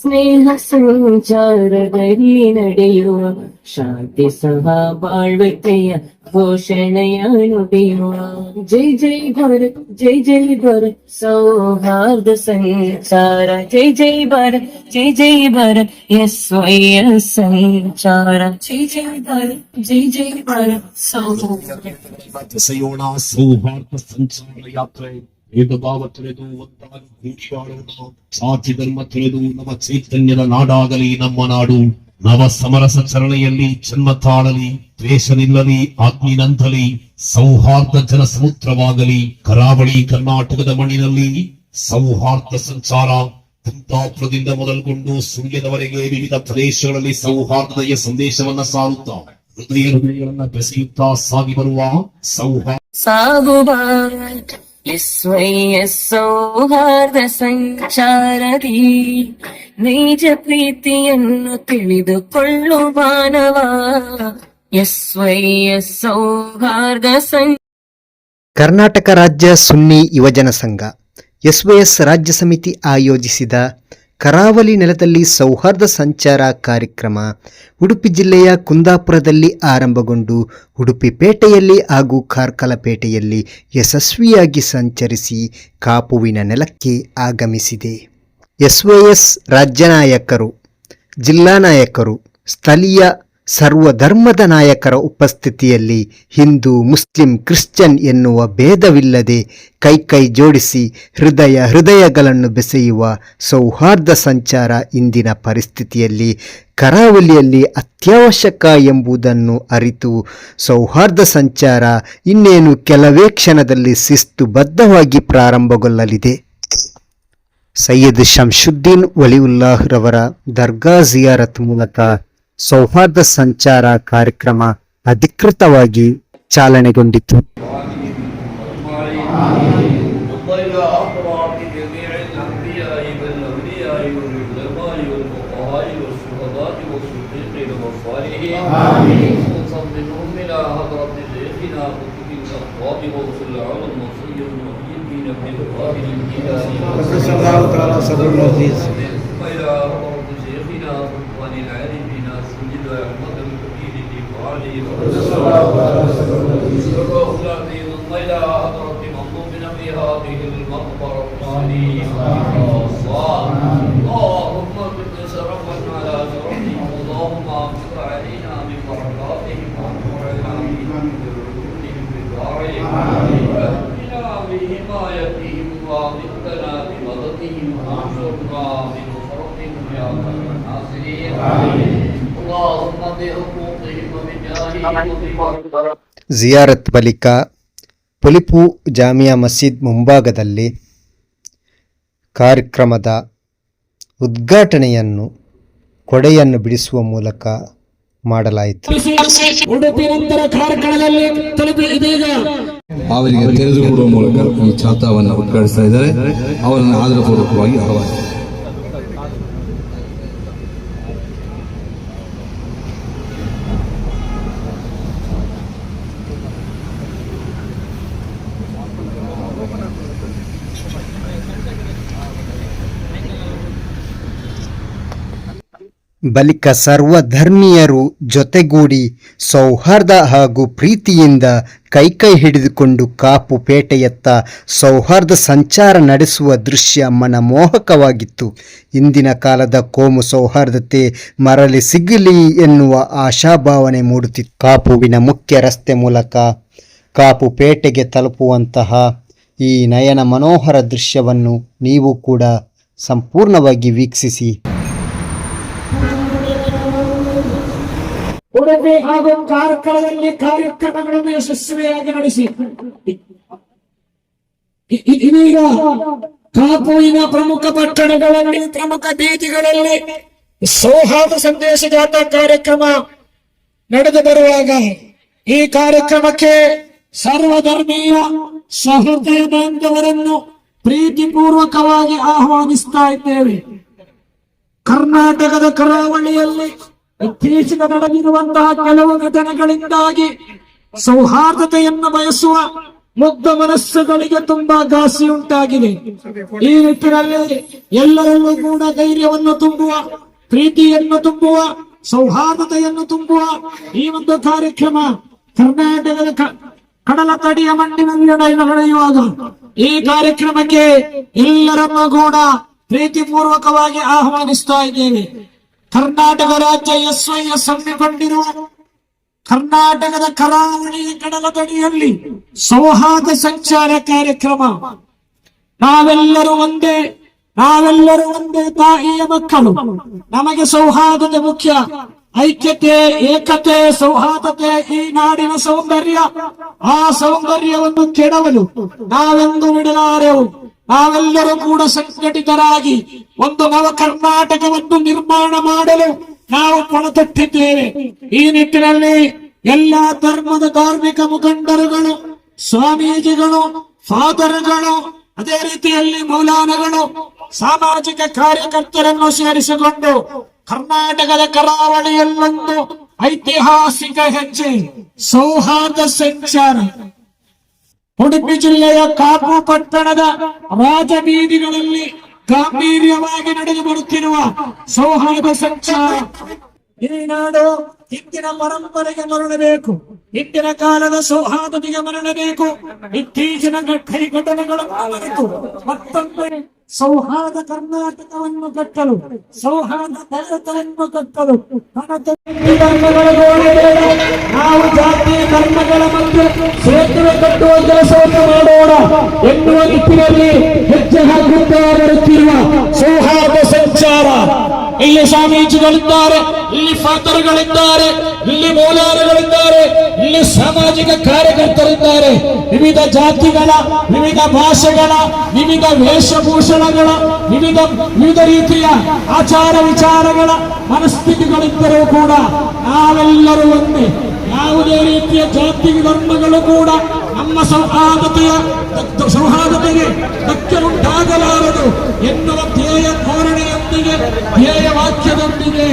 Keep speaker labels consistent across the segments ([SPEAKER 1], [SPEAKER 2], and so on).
[SPEAKER 1] ಸ್ನೇಹ ಸಂಚಾರದಲ್ಲಿ ನಡೆಯುವ ಶಾಂತಿ ಸಹ ಬಾಳ್ವೆತೆಯ ಘೋಷಣೆಯ ನುಡಿಯುವ ಜೈ ಜೈ ಭಾರತ್ ಜೈ ಜೈ ಭಾರತ್ ಸೌಹಾರ್ದ ಸಂಚಾರ ಜೈ ಜೈ ಭಾರತ್ ಜೈ ಜೈ ಭಾರತ್ ಎಸ್ ವೈ ಎಸ್ ಸಂಚಾರ ಜೈ ಜೈ ಭಾರತ್ ಜೈ
[SPEAKER 2] ಭೇದ ಭಾವ ತೊರೆದು ಒಂದಾಗಿ ಭೀಕ್ಷಾಡೋಣ ಜಾತಿ ಧರ್ಮ ತೊರೆದು ನಮ್ಮ ಚೈತನ್ಯದ ನಾಡಾಗಲಿ ನಮ್ಮ ನಾಡು. ನವ ಸಮರಸ ಚರಣೆಯಲ್ಲಿ ಜನ್ಮ ತಾಳಲಿ ದ್ವೇಷ ನಿಲ್ಲಲಿ ಆಗ್ನಿನಂತಲಿ ಸೌಹಾರ್ದ ಜನ ಸಮುದ್ರವಾಗಲಿ ಕರಾವಳಿ ಕರ್ನಾಟಕದ ಮಣ್ಣಿನಲ್ಲಿ ಸೌಹಾರ್ದ ಸಂಚಾರ. ಕುಂತಾಪುರದಿಂದ ಮೊದಲುಗೊಂಡು ಸುಳ್ಯದವರೆಗೆ ವಿವಿಧ ಪ್ರದೇಶಗಳಲ್ಲಿ ಸೌಹಾರ್ದತೆಯ ಸಂದೇಶವನ್ನ ಸಾರುತ್ತಾ. ಹೃದಯ ಹೃದಯಗಳನ್ನ ಬೆಸೆಯುತ್ತಾ ಸಾಗಿ ಬರುವ ಸೌಹಾರ್ದ
[SPEAKER 1] ಎಸ್ ಸೌಹಾರ್ದ ಸಂಚಾರದಿ, ನೈಜ ಪ್ರೀತಿಯನ್ನು ತಿಳಿದುಕೊಳ್ಳು ಮಾನವ. ಎಸ್ ವೈ ಎಸ್ ಸೌಹಾರ್ದ ಸಂ
[SPEAKER 3] ಕರ್ನಾಟಕ ರಾಜ್ಯ ಸುನ್ನಿ ಯುವಜನ ಸಂಘ, ಎಸ್ವೈಎಸ್ ರಾಜ್ಯ ಸಮಿತಿ ಆಯೋಜಿಸಿದ ಕರಾವಳಿ ನೆಲದಲ್ಲಿ ಸೌಹಾರ್ದ ಸಂಚಾರ ಕಾರ್ಯಕ್ರಮ ಉಡುಪಿ ಜಿಲ್ಲೆಯ ಕುಂದಾಪುರದಲ್ಲಿ ಆರಂಭಗೊಂಡು ಉಡುಪಿ ಪೇಟೆಯಲ್ಲಿ ಹಾಗೂ ಕಾರ್ಕಲಪೇಟೆಯಲ್ಲಿ ಯಶಸ್ವಿಯಾಗಿ ಸಂಚರಿಸಿ ಕಾಪುವಿನ ನೆಲಕ್ಕೆ ಆಗಮಿಸಿದೆ. ಎಸ್ವೈಎಸ್ ರಾಜ್ಯ ನಾಯಕರು, ಜಿಲ್ಲಾ ನಾಯಕರು, ಸ್ಥಳೀಯ ಸರ್ವಧರ್ಮದ ನಾಯಕರ ಉಪಸ್ಥಿತಿಯಲ್ಲಿ ಹಿಂದೂ, ಮುಸ್ಲಿಂ, ಕ್ರಿಶ್ಚಿಯನ್ ಎನ್ನುವ ಭೇದವಿಲ್ಲದೆ ಕೈಕೈ ಜೋಡಿಸಿ ಹೃದಯ ಹೃದಯಗಳನ್ನು ಬೆಸೆಯುವ ಸೌಹಾರ್ದ ಸಂಚಾರ ಇಂದಿನ ಪರಿಸ್ಥಿತಿಯಲ್ಲಿ ಕರಾವಳಿಯಲ್ಲಿ ಅತ್ಯವಶ್ಯಕ ಎಂಬುದನ್ನು ಅರಿತು ಸೌಹಾರ್ದ ಸಂಚಾರ ಇನ್ನೇನು ಕೆಲವೇ ಕ್ಷಣದಲ್ಲಿ ಶಿಸ್ತುಬದ್ಧವಾಗಿ ಪ್ರಾರಂಭಗೊಳ್ಳಲಿದೆ. ಸೈಯದ್ ಶಂಶುದ್ದೀನ್ ವಲಿಯುಲ್ಲಾಹ್ರವರ ದರ್ಗಾ ಜಿಯಾರತ್ ಮೂಲಕ ಸೌಹಾರ್ದ ಸಂಚಾರ ಕಾರ್ಯಕ್ರಮ ಅಧಿಕೃತವಾಗಿ ಚಾಲನೆಗೊಂಡಿತು
[SPEAKER 4] وطيب أطراف جميع الأنبياء والأولياء والعلماء والفقهاء والشهداء والصديقين والصالحين آمين وصلهم إلى حضرة شيخنا قطب الأقطاب غوث العالم وسيد المحيطين بالقابل الإلهي
[SPEAKER 5] قدس الله تعالى صدر العزيز
[SPEAKER 4] وإلى حضرة شيخنا سلطان العارفين سيد محمد الكبير لقرانه وصلى الله على سيدنا الذي إلى حضره مطلوب في هذه المقبره العلي اللهم كن شرفا على شرفهم اللهم اغفر علينا من بركاتهم وانفر علينا من ذنوبهم بدارهم واهدنا بحمايتهم واغثنا بمددهم وانصرنا بنصرتهم يا خير الناصرين امين
[SPEAKER 3] ಜಿಯಾರತ್ ಬಳಿಕ ಪುಲಿಪು ಜಾಮಿಯಾ ಮಸೀದ್ ಮುಂಭಾಗದಲ್ಲಿ ಕಾರ್ಯಕ್ರಮದ ಉದ್ಘಾಟನೆಯನ್ನು ಕೊಡೆಯನ್ನು ಬಿಡಿಸುವ ಮೂಲಕ ಮಾಡಲಾಯಿತು.
[SPEAKER 6] ಅವರಿಗೆ ತೆರೆದುಕೊಡುವ ಮೂಲಕ ಈ ಛಾತಾವನ್ನು ಉದ್ಘಾಟಿಸ್ತಾ ಇದ್ದಾರೆ. ಅವರನ್ನು ಆಧಾರಪೂರ್ವಕವಾಗಿ ಆಹ್ವಾನಿಸ್ತಾರೆ
[SPEAKER 3] ಬಳಿಕ ಸರ್ವಧರ್ಮೀಯರು ಜೊತೆಗೂಡಿ ಸೌಹಾರ್ದ ಹಾಗೂ ಪ್ರೀತಿಯಿಂದ ಕೈಕೈ ಹಿಡಿದುಕೊಂಡು ಕಾಪು ಪೇಟೆಯತ್ತ ಸೌಹಾರ್ದ ಸಂಚಾರ ನಡೆಸುವ ದೃಶ್ಯ ಮನಮೋಹಕವಾಗಿತ್ತು. ಇಂದಿನ ಕಾಲದ ಕೋಮು ಸೌಹಾರ್ದತೆ ಮರಳಿ ಸಿಗಲಿ ಎನ್ನುವ ಆಶಾಭಾವನೆ ಮೂಡುತ್ತಿತ್ತು. ಕಾಪುವಿನ ಮುಖ್ಯ ರಸ್ತೆ ಮೂಲಕ ಕಾಪು ಪೇಟೆಗೆ ತಲುಪುವಂತಹ ಈ ನಯನ ಮನೋಹರ ದೃಶ್ಯವನ್ನು ನೀವು ಕೂಡ ಸಂಪೂರ್ಣವಾಗಿ ವೀಕ್ಷಿಸಿ.
[SPEAKER 5] ಉಡುಪಿ ಹಾಗೂ ಕಾರ್ಕಳದಲ್ಲಿ ಕಾರ್ಯಕ್ರಮಗಳನ್ನು ಯಶಸ್ವಿಯಾಗಿ ನಡೆಸಿ. ಇದೀಗ ಕಾಪುವಿನ ಪ್ರಮುಖ ಪಟ್ಟಣಗಳಲ್ಲಿ, ಪ್ರಮುಖ ಬೀದಿಗಳಲ್ಲಿ ಸೌಹಾರ್ದ ಸಂದೇಶ ಜಾಥಾ ಕಾರ್ಯಕ್ರಮ ನಡೆದು ಬರುವಾಗ ಈ ಕಾರ್ಯಕ್ರಮಕ್ಕೆ ಸರ್ವಧರ್ಮೀಯ ಸಹೃದಯ ಪ್ರೀತಿಪೂರ್ವಕವಾಗಿ ಆಹ್ವಾನಿಸ್ತಾ ಇದ್ದೇವೆ. ಕರ್ನಾಟಕದ ಕರಾವಳಿಯಲ್ಲಿ ಇತ್ತೀಚೆಗೆ ನಡೆದಿರುವಂತಹ ಕೆಲವು ಘಟನೆಗಳಿಂದಾಗಿ ಸೌಹಾರ್ದತೆಯನ್ನು ಬಯಸುವ ಮುಗ್ಧ ಮನಸ್ಸುಗಳಿಗೆ ತುಂಬಾ ಘಾಸಿ ಉಂಟಾಗಿದೆ ಈ ನಿಟ್ಟಿನಲ್ಲಿ ಎಲ್ಲರಲ್ಲೂ ಕೂಡ ಧೈರ್ಯವನ್ನು ತುಂಬುವ, ಪ್ರೀತಿಯನ್ನು ತುಂಬುವ, ಸೌಹಾರ್ದತೆಯನ್ನು ತುಂಬುವ ಈ ಒಂದು ಕಾರ್ಯಕ್ರಮ ಕರ್ನಾಟಕದ ಕಡಲ ತಡಿಯ ಮಣ್ಣಿನಲ್ಲಿ ನಡೆಯ- ನಡೆಯುವಾಗ ಈ ಕಾರ್ಯಕ್ರಮಕ್ಕೆ ಎಲ್ಲರನ್ನೂ ಕೂಡ ಪ್ರೀತಿಪೂರ್ವಕವಾಗಿ ಆಹ್ವಾನಿಸ್ತಾ ಇದ್ದೇವೆ. ಕರ್ನಾಟಕ ರಾಜ್ಯ ಎಸ್ವೈಎಸ್ ಹಮ್ಮಿಕೊಂಡಿರುವ ಕರ್ನಾಟಕದ ಕರಾವಳಿ ಕಡಲ ತಡಿಯಲ್ಲಿ ಸೌಹಾರ್ದ ಸಂಚಾರ ಕಾರ್ಯಕ್ರಮ. ನಾವೆಲ್ಲರೂ ಒಂದೇ ನಾವೆಲ್ಲರೂ ಒಂದೇ ತಾಯಿಯ ಮಕ್ಕಳು. ನಮಗೆ ಸೌಹಾರ್ದದ ಮುಖ್ಯ. ಐಕ್ಯತೆ, ಏಕತೆ, ಸೌಹಾರ್ದತೆ ಈ ನಾಡಿನ ಸೌಂದರ್ಯ. ಆ ಸೌಂದರ್ಯವನ್ನು ಕೆಡವಲು ನಾವೆಂದು ಬಿಡಲಾರೆವು? ನಾವೆಲ್ಲರೂ ಕೂಡ ಸಂಘಟಿತರಾಗಿ ಒಂದು ನವ ಕರ್ನಾಟಕವನ್ನು ನಿರ್ಮಾಣ ಮಾಡಲು ನಾವು ಪಣತೊಟ್ಟಿದ್ದೇವೆ. ಈ ನಿಟ್ಟಿನಲ್ಲಿ ಎಲ್ಲಾ ಧರ್ಮದ ಧಾರ್ಮಿಕ ಮುಖಂಡರುಗಳು, ಸ್ವಾಮೀಜಿಗಳು, ಫಾದರ್ಗಳು, ಅದೇ ರೀತಿಯಲ್ಲಿ ಮೌಲಾನಗಳು, ಸಾಮಾಜಿಕ ಕಾರ್ಯಕರ್ತರನ್ನು ಸೇರಿಸಿಕೊಂಡು ಕರ್ನಾಟಕದ ಕರಾವಳಿಯಲ್ಲೊಂದು ಐತಿಹಾಸಿಕ ಹೆಜ್ಜೆ, ಸೌಹಾರ್ದ ಸಂಚಾರ. ಉಡುಪಿ ಜಿಲ್ಲೆಯ ಕಾಪು ಪಟ್ಟಣದ ರಾಜಬೀದಿಗಳಲ್ಲಿ ಗಾಂಭೀರ್ಯವಾಗಿ ನಡೆದು ಬರುತ್ತಿರುವ ಸೌಹಾರ್ದ ಸಂಚಾರ. ಈ ನಾಡು ಹಿಂದಿನ ಪರಂಪರೆಗೆ ಮರಳಬೇಕು. ಹಿಂದಿನ ಕಾಲದ ಸೌಹಾರ್ದತೆಗೆ ಮರಳಬೇಕು. ಇತ್ತೀಚಿನ ಘಟನೆ ಘಟನೆಗಳು ಆಗಬೇಕು ಮತ್ತೊಮ್ಮೆ ಸೌಹಾರ್ದ ಕರ್ನಾಟಕವನ್ನು ಕಟ್ಟಲು, ಸೌಹಾರ್ದ ಭಾರತವನ್ನು ಕಟ್ಟಲು ನಾವು ಜಾತಿ, ಧರ್ಮಗಳ ಮಧ್ಯೆ ಸೇತುವೆ ಕಟ್ಟುವ ಕೆಲಸವನ್ನು ಮಾಡೋಣ ಎನ್ನುವ ನಿಟ್ಟಿನಲ್ಲಿ ಹೆಜ್ಜೆ ಹಾಕುತ್ತಾ ಬರುತ್ತಿರುವ ಸೌಹಾರ್ದ ಇಲ್ಲಿ ಸ್ವಾಮೀಜಿಗಳಿದ್ದಾರೆ ಇಲ್ಲಿ ಫಾದರ್ಗಳಿದ್ದಾರೆ ಇಲ್ಲಿ ಮೌಲಾರಗಳಿದ್ದಾರೆ ಇಲ್ಲಿ ಸಾಮಾಜಿಕ ಕಾರ್ಯಕರ್ತರಿದ್ದಾರೆ. ವಿವಿಧ ಜಾತಿಗಳ, ವಿವಿಧ ಭಾಷೆಗಳ, ವಿವಿಧ ವೇಷಭೂಷಣಗಳ, ವಿವಿಧ ವಿವಿಧ ರೀತಿಯ ಆಚಾರ ವಿಚಾರಗಳ ಮನಸ್ಥಿತಿಗಳಿದ್ದರೂ ಕೂಡ ನಾವೆಲ್ಲರೂ ಒಂದೇ. ಯಾವುದೇ ರೀತಿಯ ಜಾತಿ ಧರ್ಮಗಳು ಕೂಡ ನಮ್ಮ ಸೌಹಾರ್ದತೆಯ, ಸೌಹಾರ್ದತೆಗೆ ಧಕ್ಕೆಯುಂಟಾಗಲಾರದು ಎನ್ನುವ ಧ್ಯೇಯ ಧೋರಣೆಯೊಂದಿಗೆ ಧ್ಯೇಯ ವಾಕ್ಯದೊಂದಿಗೆ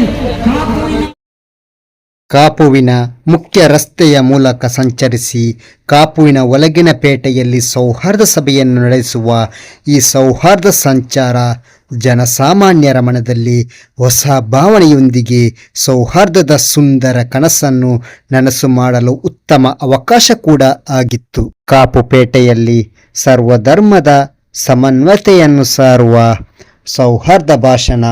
[SPEAKER 5] ಕಾಪುವಿನ
[SPEAKER 3] ಕಾಪುವಿನ ಮುಖ್ಯ ರಸ್ತೆಯ ಮೂಲಕ ಸಂಚರಿಸಿ ಕಾಪುವಿನ ಒಳಗಿನ ಪೇಟೆಯಲ್ಲಿ ಸೌಹಾರ್ದ ಸಭೆಯನ್ನು ನಡೆಸುವ ಈ ಸೌಹಾರ್ದ ಸಂಚಾರ ಜನಸಾಮಾನ್ಯರ ಮನದಲ್ಲಿ ಹೊಸ ಭಾವನೆಯೊಂದಿಗೆ ಸೌಹಾರ್ದದ ಸುಂದರ ಕನಸನ್ನು ನನಸು ಮಾಡಲು ಉತ್ತಮ ಅವಕಾಶ ಕೂಡ ಆಗಿತ್ತು. ಕಾಪು ಪೇಟೆಯಲ್ಲಿ ಸರ್ವಧರ್ಮದ ಸಮನ್ವಯತೆಯನ್ನು ಸಾರುವ ಸೌಹಾರ್ದ ಭಾಷಣ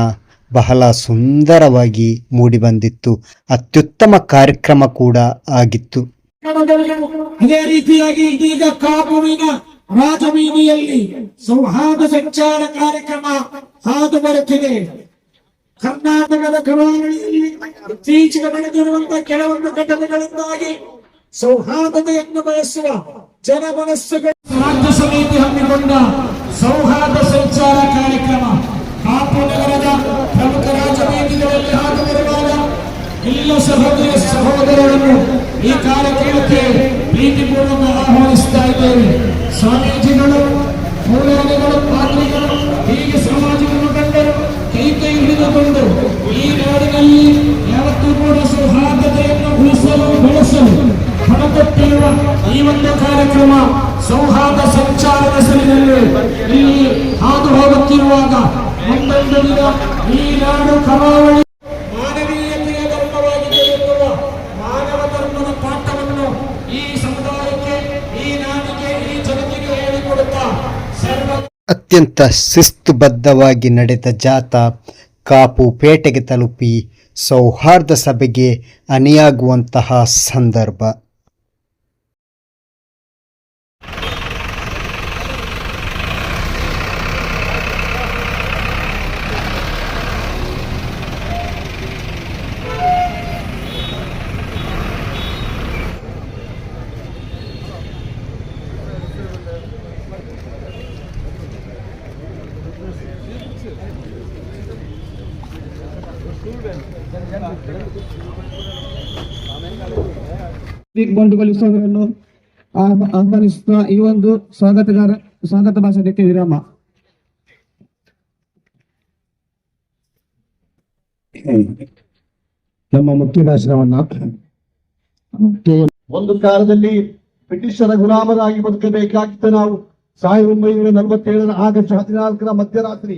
[SPEAKER 3] ಬಹಳ ಸುಂದರವಾಗಿ ಮೂಡಿಬಂದಿತ್ತು ಅತ್ಯುತ್ತಮ ಕಾರ್ಯಕ್ರಮ ಕೂಡ ಆಗಿತ್ತು.
[SPEAKER 5] ಇದೇ ರೀತಿಯಾಗಿ ಇದೀಗ ಕಾಪುವಿನ ರಾಜಬೀದಿಯಲ್ಲಿ ಸೌಹಾರ್ದ ಸಂಚಾರ ಕಾರ್ಯಕ್ರಮ ಹಾದು ಬರುತ್ತಿದೆ. ಕರ್ನಾಟಕದ ಕರಾವಳಿಯಲ್ಲಿ ಇತ್ತೀಚೆಗೆ ನಡೆದಿರುವಂತಹ ಕೆಲವೊಂದು ಘಟನೆಗಳಿಂದಾಗಿ ಸೌಹಾರ್ದತೆಯನ್ನು ಬಯಸುವ ಜನಮನಸ್ಸುಗಳು ರಾಜ್ಯ ಸಮಿತಿ ಹಮ್ಮಿಕೊಂಡ ಸೌಹಾರ್ದ ಸಂಚಾರ ಕಾರ್ಯಕ್ರಮ ಕಾಪು ನಗರದ ಪ್ರಮುಖ ರಾಜಬೀದಿಗಳಲ್ಲಿ ಹಾದು ಬರುವಾಗ ಎಲ್ಲ ಸಹೋದರ ಸಹೋದರರನ್ನು ಈ ಕಾರ್ಯಕ್ರಮಕ್ಕೆ ಪ್ರೀತಿಪೂರ್ವಕ ನಾಡು ಕರಾವಳಿ ಮಾನವೀಯತೆಯ ಧರ್ಮವಾಗಿದೆ ಎನ್ನುವ ಮಾನವ ಧರ್ಮದ ಪಾಠವನ್ನು ಈ ಸಮುದಾಯಕ್ಕೆ ಈ ನಾಡಿಗೆ ಈ ಜನತೆಗೆ ಹೇಳಿಕೊಡುತ್ತಾ ಸರ್ವ
[SPEAKER 3] ಅತ್ಯಂತ ಶಿಸ್ತುಬದ್ಧವಾಗಿ ನಡೆದ ಜಾಥಾ ಕಾಪು ಪೇಟೆಗೆ ತಲುಪಿ ಸೌಹಾರ್ದ ಸಭೆಗೆ ಅನಿಯಾಗುವಂತಹ ಸಂದರ್ಭ.
[SPEAKER 5] ಬಿಗ್ ಬಂಡುಗಳು ಆಹ್- ಆಹ್ವಾನಿಸುತ್ತಾ ಈ ಒಂದು ಸ್ವಾಗತಗಾರ ಸ್ವಾಗತ ಭಾಷಣಕ್ಕೆ ವಿರಾಮ.
[SPEAKER 7] ನಮ್ಮ ಮುಖ್ಯ ಭಾಷಣವನ್ನ
[SPEAKER 8] ಒಂದು ಕಾಲದಲ್ಲಿ
[SPEAKER 9] ಬ್ರಿಟಿಷರ ಗುಲಾಮರಾಗಿ ಬದುಕಬೇಕಾಗಿತ್ತು. ನಾವು ಸಾವಿರದ ಒಂಬೈನೂರ ನಲವತ್ತೇಳರ ಆಗಸ್ಟ್ ಹದಿನಾಲ್ಕರ ಮಧ್ಯರಾತ್ರಿ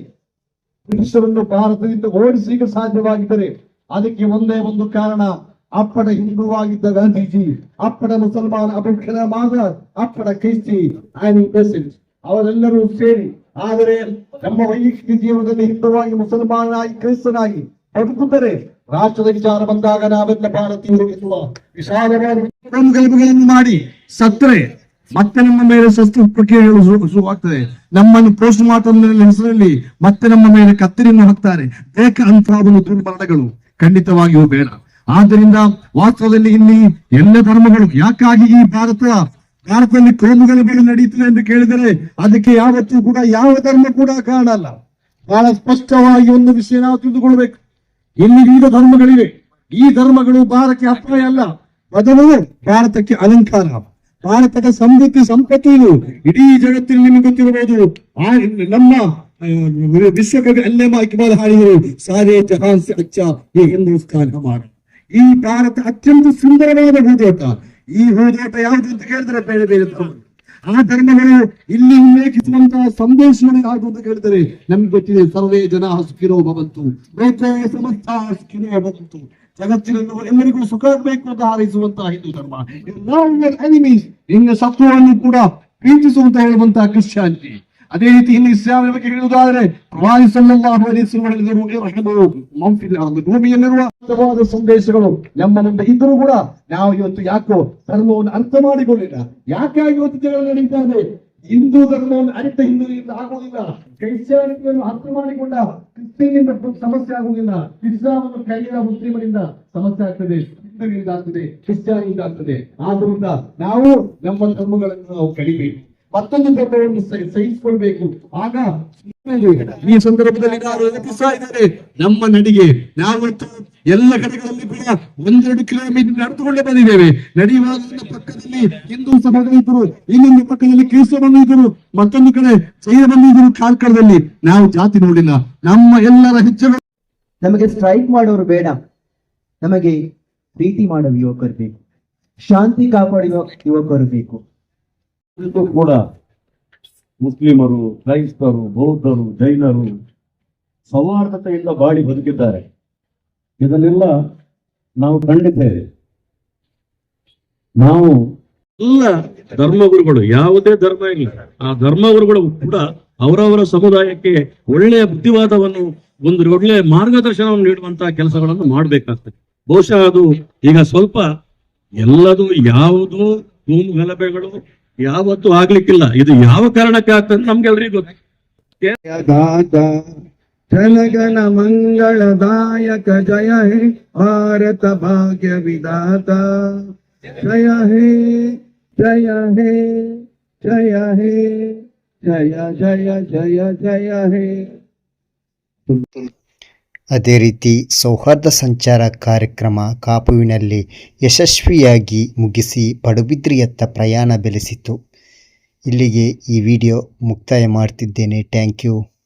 [SPEAKER 9] ಬ್ರಿಟಿಷರನ್ನು ಭಾರತದಿಂದ ಓಡಿಸಲಿಕ್ಕೆ ಸಾಧ್ಯವಾಗಿದ್ದರೆ ಅದಕ್ಕೆ ಒಂದೇ ಒಂದು ಕಾರಣ ಅಪ್ಪಡ ಹಿಂದುವಾಗಿದ್ದ ಗಾಂಧೀಜಿ ಅಪ್ಪಡ ಮುಸಲ್ಮಾನ ಅಪೇಕ್ಷಣ ಮಾದ ಅಪ್ಪಡ ಕ್ರಿಸ್ತಿ ಆ್ಯಂಡ್ ಅವರೆಲ್ಲರೂ ಸೇರಿ, ಆದರೆ ನಮ್ಮ ವೈಯಕ್ತಿಕ ಜೀವನದಲ್ಲಿ ಹಿಂದೂವಾಗಿ ಮುಸಲ್ಮಾನಾಗಿ ಕ್ರಿಸ್ತನಾಗಿ ಬದುಕುತ್ತಾರೆ ರಾಷ್ಟ್ರದ ವಿಚಾರ ಬಂದಾಗ ನಾವೆಲ್ಲ ಭಾರತೀಯರು ಎನ್ನುವ ವಿಶಾಲವಾದ ಮಾಡಿ ಸತ್ತರೆ ಮತ್ತೆ ನಮ್ಮ ಮೇಲೆ ಶಸ್ತ್ರ ಪ್ರಕ್ರಿಯೆಗಳು ಶುರು- ಶುರುವಾಗ್ತದೆ. ನಮ್ಮನ್ನು ಪೋಸ್ಟ್ ಮಾರ್ಟಮ್ ಹೆಸರಲ್ಲಿ ಮತ್ತೆ ನಮ್ಮ ಮೇಲೆ ಕತ್ತರಿಯನ್ನು ಹಾಕ್ತಾರೆ. ಬೇಕ ಅಂತ ಖಂಡಿತವಾಗಿಯೂ ಬೇಡ. ಆದ್ದರಿಂದ ವಾಸ್ತವದಲ್ಲಿ ಇಲ್ಲಿ ಎಲ್ಲ ಧರ್ಮಗಳು ಯಾಕಾಗಿ ಈ ಭಾರತ ಭಾರತದಲ್ಲಿ ಮೇಲೆ ನಡೆಯುತ್ತಿದೆ ಎಂದು ಕೇಳಿದರೆ ಅದಕ್ಕೆ ಯಾವತ್ತೂ ಕೂಡ ಯಾವ ಧರ್ಮ ಕೂಡ ಕಾರಣ ಅಲ್ಲ ಬಹಳ ಸ್ಪಷ್ಟವಾಗಿ ಒಂದು ವಿಷಯ ನಾವು ತಿಳಿದುಕೊಳ್ಬೇಕು ಇಲ್ಲಿ ವಿವಿಧ ಧರ್ಮಗಳಿವೆ. ಈ ಧರ್ಮಗಳು ಭಾರತಕ್ಕೆ ಅಪಾಯ ಅಲ್ಲ. ಬದಲು ಭಾರತಕ್ಕೆ ಅಲಂಕಾರ. ಭಾರತದ ಸಮೃದ್ಧಿ ಸಂಪತ್ತು ಇದು. ಇಡೀ ಜಗತ್ತಿನಲ್ಲಿ ನಿಮಗೆ ಗೊತ್ತಿರಬಹುದು. ನಮ್ಮ ವಿಶ್ವಕವಿ ಅಲ್ಲೇಮ ಇಕ್ಬಾಲ್ ಹಾಡಿದರು ಸಾರೇ ಜಹಾನ್ ಸೆ ಅಚ್ಚ, ಈ ಮಾಡ ಈ ಭಾರತ ಅತ್ಯಂತ ಸುಂದರವಾದ ಹೂದೋಟ ಈ ಹೂದೋಟ ಯಾವುದು ಅಂತ ಕೇಳಿದ್ರೆ ಬೇರೆ ಬೇರೆ ಧರ್ಮ ಆ ಧರ್ಮಗಳು ಇಲ್ಲಿ ಉಲ್ಲೇಖಿಸುವಂತಹ ಸಂದೇಶಗಳು ಯಾವುದು ಅಂತ ಕೇಳಿದರೆ ನಮ್ಗೆ ಗೊತ್ತಿದೆ, ಸರ್ವೇ ಜನ ಸುಖಿರೋ ಭವಂತು. ಲೋಕೇ ಸಮಸ್ತ ಸುಖಿನೋ ಭವಂತು. ಜಗತ್ತಿನಲ್ಲಿ ಎಲ್ಲರಿಗೂ ಸುಖ ಬೇಕು ಅಂತ ಹಾರೈಸುವಂತಹ ಹಿಂದೂ ಧರ್ಮ. ಎನಿಮೀಸ್ ನಿನ್ನ ಶತ್ರುವನ್ನು ಕೂಡ ಪ್ರೀತಿಸುವಂತ ಹೇಳುವಂತಹ ಕ್ರಿಶ್ಚಿಯಾನಿಟಿ. ಅದೇ ರೀತಿ ಇನ್ನು ಇಸ್ಲಾಮಿನ ಬಗ್ಗೆ ಹೇಳುವುದಾದರೆ, ಪ್ರವಾದಿ ಸಲ್ಲಲ್ಲಾಹು ಅಲೈಹಿ ವಸಲ್ಲಂ. ಭೂಮಿಯಲ್ಲಿರುವ ಅರ್ಥವಾದ ಸಂದೇಶಗಳು ನಮ್ಮ ಮುಂದೆ ಇದ್ದರೂ ಕೂಡ ನಾವು ಇವತ್ತು ಯಾಕೋ ಧರ್ಮವನ್ನು ಅರ್ಥ ಮಾಡಿಕೊಳ್ಳಿಲ್ಲ. ಯಾಕೆ ಇವತ್ತು ಜಗಳ ನಡೀತಾ ಇದೆ ಹಿಂದೂ ಧರ್ಮವನ್ನು ಅರಿತ ಹಿಂದೂರಿಂದ ಆಗುವುದಿಲ್ಲ. ಕ್ರೈಸ್ಟಿಯಾನಿಟಿಯನ್ನು ಅರ್ಥ ಮಾಡಿಕೊಂಡ ಕ್ರಿಶ್ಚಿಯನ್ನಿಂದ ಸಮಸ್ಯೆ ಆಗುವುದಿಲ್ಲ. ಇಸ್ಲಾಮನ್ನು ಕೈಯಿಂದ ಮುಸ್ಲಿಮರಿಂದ ಸಮಸ್ಯೆ ಆಗ್ತದೆ ಹಿಂದೂ ಆಗ್ತದೆ ಕ್ರಿಶ್ಚಿಯಾನಿಂದ ಆಗ್ತದೆ. ಆದ್ರಿಂದ ನಾವು ನಮ್ಮ ಧರ್ಮಗಳನ್ನು ನಾವು ಕಲಿಬೇಕು. ಮತ್ತೊಂದು ಸಹಿ- ಸಹಿಸಿಕೊಳ್ಬೇಕು. ಆಗ ಈ ಸಂದರ್ಭದಲ್ಲಿ ನಾವು ಇದ್ದಾರೆ ನಮ್ಮ ನಡಿಗೆ ನಾವಂತೂ ಎಲ್ಲ ಕಡೆಗಳಲ್ಲಿ ಕೂಡ ಒಂದೆರಡು ಕಿಲೋಮೀಟರ್ ನಡೆದುಕೊಂಡೇ ಬಂದಿದ್ದೇವೆ. ನಡೆಯುವಾಗ ಪಕ್ಕದಲ್ಲಿ ಹಿಂದೂ ಸಭೆಗಳಿದ್ದರು ಇನ್ನೊಂದು ಪಕ್ಕದಲ್ಲಿ ಕ್ರಿಸ್ತ ಬಂದಿದ್ದರು ಮತ್ತೊಂದು ಕಡೆ ಜೈನ ಬಂದಿದ್ದರು ಕಾರ್ಕಳದಲ್ಲಿ ನಾವು ಜಾತಿ ನೋಡಿಲ್ಲ. ನಮ್ಮ ಎಲ್ಲರ ಹೆಜ್ಜೆಗಳು
[SPEAKER 7] ನಮಗೆ ಸ್ಟ್ರೈಕ್ ಮಾಡೋರು ಬೇಡ. ನಮಗೆ ಪ್ರೀತಿ ಮಾಡುವ ಯುವಕರು ಬೇಕು. ಶಾಂತಿ ಕಾಪಾಡುವ ಯುವಕರು ಬೇಕು.
[SPEAKER 8] ಇವತ್ತು ಕೂಡ ಮುಸ್ಲಿಮರು, ಕ್ರೈಸ್ತರು, ಬೌದ್ಧರು, ಜೈನರು ಸೌಹಾರ್ದತೆಯಿಂದ ಬಾಳಿ ಬದುಕಿದ್ದಾರೆ. ಇದನ್ನೆಲ್ಲ ನಾವು ಕಂಡಿದ್ದೇವೆ. ನಾವು ಎಲ್ಲ ಧರ್ಮಗುರುಗಳು, ಯಾವುದೇ ಧರ್ಮ ಇಲ್ಲ. ಆ ಧರ್ಮಗುರುಗಳು ಕೂಡ ಅವರವರ ಸಮುದಾಯಕ್ಕೆ ಒಳ್ಳೆಯ ಬುದ್ಧಿವಾದವನ್ನು, ಒಂದು ಒಳ್ಳೆಯ ಮಾರ್ಗದರ್ಶನವನ್ನು ನೀಡುವಂತಹ ಕೆಲಸಗಳನ್ನು ಮಾಡಬೇಕಾಗ್ತದೆ. ಬಹುಶಃ ಅದು ಈಗ ಸ್ವಲ್ಪ ಎಲ್ಲದು ಯಾವುದು ಭೂಮಿ ಗಲಭೆಗಳು ಯಾವತ್ತೂ ಆಗ್ಲಿಕ್ಕಿಲ್ಲ ಇದು ಯಾವ ಕಾರಣಕ್ಕೆ ಆಗ್ತದೆ ನಮ್ಗೆಲ್ರಿಗೂ ಗೊತ್ತು
[SPEAKER 9] ದಾತ ಜನಗಣ ಮಂಗಳದಾಯಕ ಜಯ ಹೇ ಭಾರತ ಭಾಗ್ಯ ವಿಧಾತ ಜಯ ಹೇ ಜಯ ಹೇ ಜಯ ಹೇ ಜಯ ಜಯ ಜಯ ಜಯ ಹೇ
[SPEAKER 3] ಅದೇ ರೀತಿ ಸೌಹಾರ್ದ ಸಂಚಾರ ಕಾರ್ಯಕ್ರಮ ಕಾಪುವಿನಲ್ಲಿ ಯಶಸ್ವಿಯಾಗಿ ಮುಗಿಸಿ ಪಡುಬಿದ್ರಿಯತ್ತ ಪ್ರಯಾಣ ಬೆಳೆಸಿತು. ಇಲ್ಲಿಗೆ ಈ ವಿಡಿಯೋ ಮುಕ್ತಾಯ ಮಾಡ್ತಿದ್ದೇನೆ. Thank you.